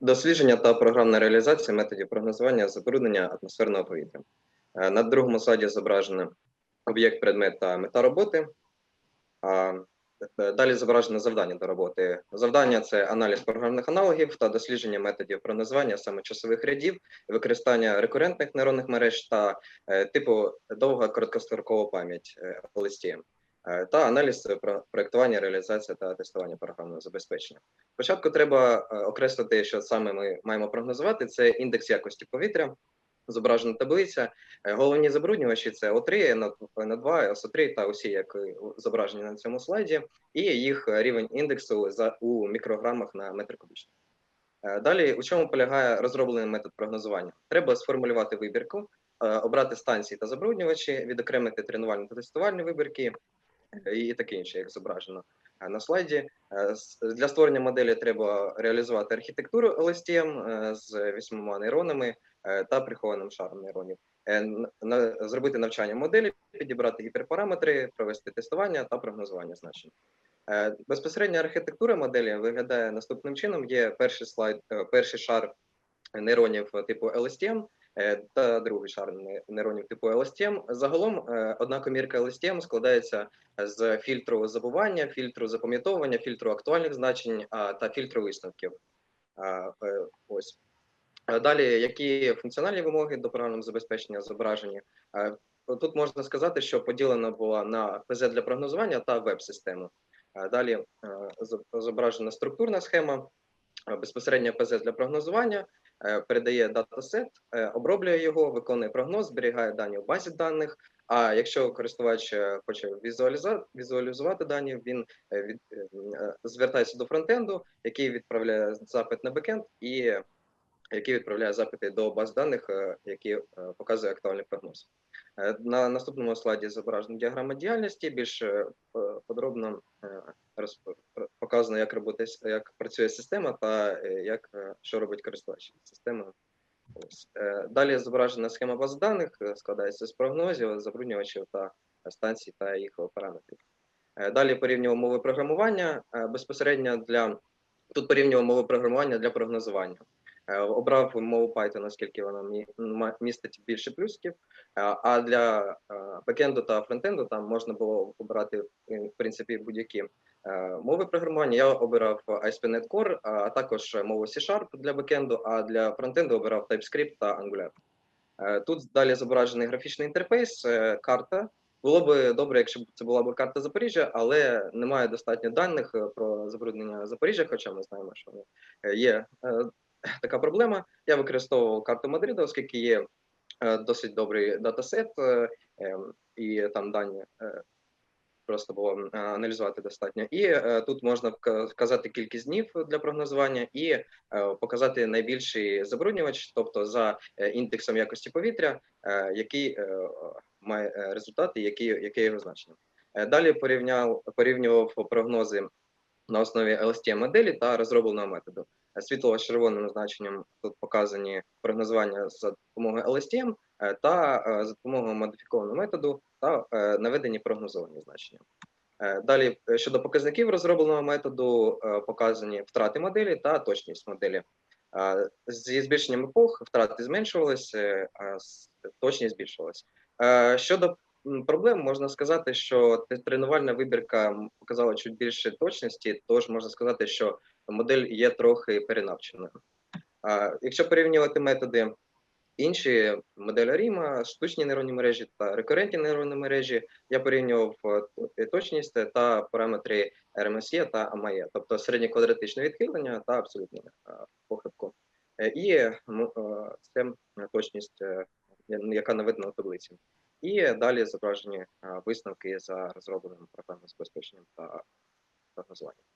Дослідження, та програмна реалізація методів прогнозування забруднення атмосферного повітря. Е, На другому слайді зображено об'єкт, предмет та мета роботи. Е, Далі зображено завдання до роботи. Завдання це аналіз програмних аналогів та дослідження методів прогнозування саме часових рядів, використання рекурентних нейронних мереж та е, типу довга короткострокова пам'ять LSTM. Е, та аналіз про- проектування, реалізація та тестування програмного забезпечення. Спочатку треба е, окреслити, що саме ми маємо прогнозувати. Це індекс якості повітря, зображена таблиця. Е, Головні забруднювачі це О3, НО2, СО3 та усі, як зображені на цьому слайді, і їх рівень індексу за у мікрограмах на метр кубічний. Е, Далі, у чому полягає розроблений метод прогнозування? Треба сформулювати вибірку, е, обрати станції та забруднювачі, відокремити тренувальні та тестувальні вибірки е, і таке інше, як зображено е, на слайді. Е, Для створення моделі треба реалізувати архітектуру LSTM е, з вісьмома нейронами та прихованим шаром нейронів, зробити навчання моделі, підібрати гіперпараметри, провести тестування та прогнозування значень. Безпосередня архітектура моделі виглядає наступним чином: є перший слайд, перший шар нейронів типу LSTM та другий шар не- нейронів типу LSTM. Загалом е, одна комірка LSTM складається з фільтру забування, фільтру запам'ятовування, фільтру актуальних значень та фільтру висновків. Е, Ось. Далі, які функціональні вимоги до програмного забезпечення зображені? Е, Тут можна сказати, що поділена була на ПЗ для прогнозування та веб-систему. Далі е, зображена структурна схема, е, безпосередньо ПЗ для прогнозування, е, передає датасет, е, оброблює його, виконує прогноз, зберігає дані в базі даних. А якщо користувач е, хоче візуалізувати дані, він е, е, е, звертається до фронтенду, який відправляє запит на бекенд і який відправляє запити до баз даних, е, які е, показує актуальний прогноз. Е, На наступному слайді зображена діаграма діяльності. Більш подробно показано, як роботи, як працює система та як що робить користувач системи. Далі зображена схема баз даних, складається з прогнозів, забруднювачів та станцій та їх параметрів. Далі порівнюємо мови програмування безпосередньо для тут порівнюємо мови програмування для прогнозування. Е, Обрав мову Python, оскільки вона мі- містить більше плюсиків. Е, А для е, бекенду та фронтенду там можна було обрати в принципі будь-які мови програмування. Я обирав ASP.NET Core, а також мову C-Sharp для бекенду, а для фронтенду обирав TypeScript та Angular. Тут далі зображений графічний інтерфейс, карта. Було б добре, якщо б це була б карта Запоріжжя, але немає достатньо даних про забруднення Запоріжжя, хоча ми знаємо, що є така проблема. Я використовував карту Мадрида, оскільки є е, досить добрий датасет, е, ем, і там дані е, просто було аналізувати достатньо. І тут можна вказати кількість днів для прогнозування і показати найбільший забруднювач, тобто за індексом якості повітря, який має результати, які, його значення. Далі порівняв порівнював прогнози на основі LSTM моделі та розробленого методу. Світло-червоним значенням тут показані прогнозування за допомогою LSTM е, та е, за допомогою модифікованого методу та е, наведені прогнозовані значення. Далі щодо показників розробленого методу показані втрати моделі та точність моделі. Зі збільшенням епох втрати зменшувалися, точність збільшувалася. Щодо проблем, можна сказати, що тренувальна вибірка показала чуть більше точності, тож можна сказати, що модель є трохи перенавченою. А, Якщо порівнювати методи інші моделі Ріма, штучні нейронні мережі та рекурентні нейронні мережі, я порівнював е, точність та параметри RMSE та AMAE, тобто середньоквадратичне відхилення та абсолютну е, похибку. Е, І це точність, яка наведена у таблиці. І далі зображені висновки за розробленим програмним забезпеченням та прогнозуванням.